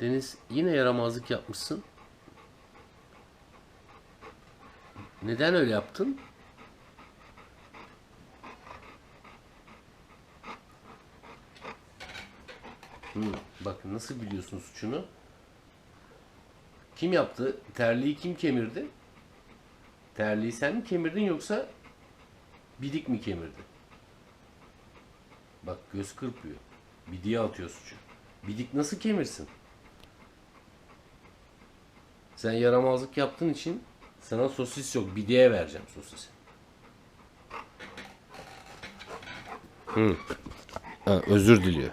Deniz yine yaramazlık yapmışsın. Neden öyle yaptın? Hı, bak nasıl biliyorsun suçunu? Kim yaptı? Terliği kim kemirdi? Terliği sen mi kemirdin yoksa bidik mi kemirdi? Bak göz kırpıyor. Bidiğe atıyor suçu. Bidik nasıl kemirsin? Sen yaramazlık yaptığın için sana sosis yok. Bidiğe vereceğim sosisi. Hı. Ha, özür diliyor.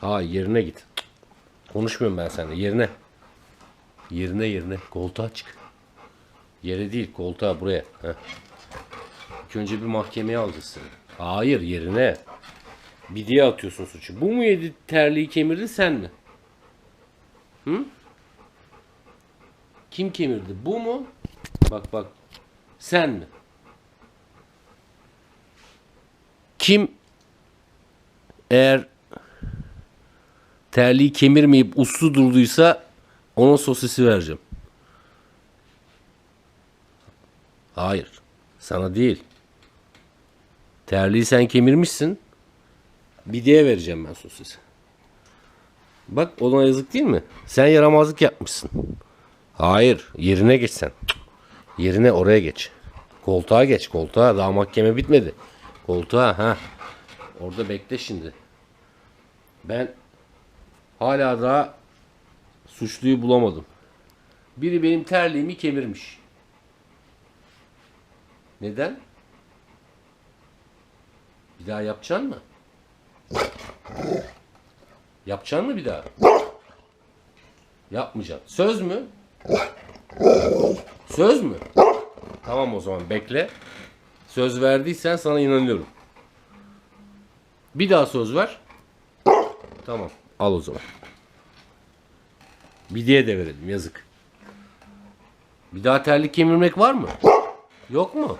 Ha yerine git. Konuşmuyorum ben seninle. Yerine. Yerine yerine. Koltuğa çık. Yere değil koltuğa buraya. Heh. İlk önce bir mahkemeye alacağız seni. Hayır yerine. Bir diye atıyorsun suçu. Bu mu yedi terliği kemirdi sen mi? Hı? Kim kemirdi? Bu mu? Bak bak. Sen mi? Kim eğer terliği kemirmeyip uslu durduysa ona sosisi vereceğim. Hayır. Sana değil. Terliği sen kemirmişsin. Bidiye vereceğim ben sosisi. Bak ona yazık değil mi? Sen yaramazlık yapmışsın. Hayır. Yerine geç sen. Yerine oraya geç. Koltuğa geç. Koltuğa. Daha mahkeme bitmedi. Koltuğa. ha. Orada bekle şimdi. Ben hala daha suçluyu bulamadım. Biri benim terliğimi kemirmiş. Neden? Bir daha yapacaksın mı? Yapacaksın mı bir daha? Yapmayacaksın. Söz mü? Söz mü? Tamam o zaman bekle. Söz verdiysen sana inanıyorum. Bir daha söz ver. Tamam. Al o zaman. Bir diye de verelim yazık. Bir daha terlik kemirmek var mı? Yok mu?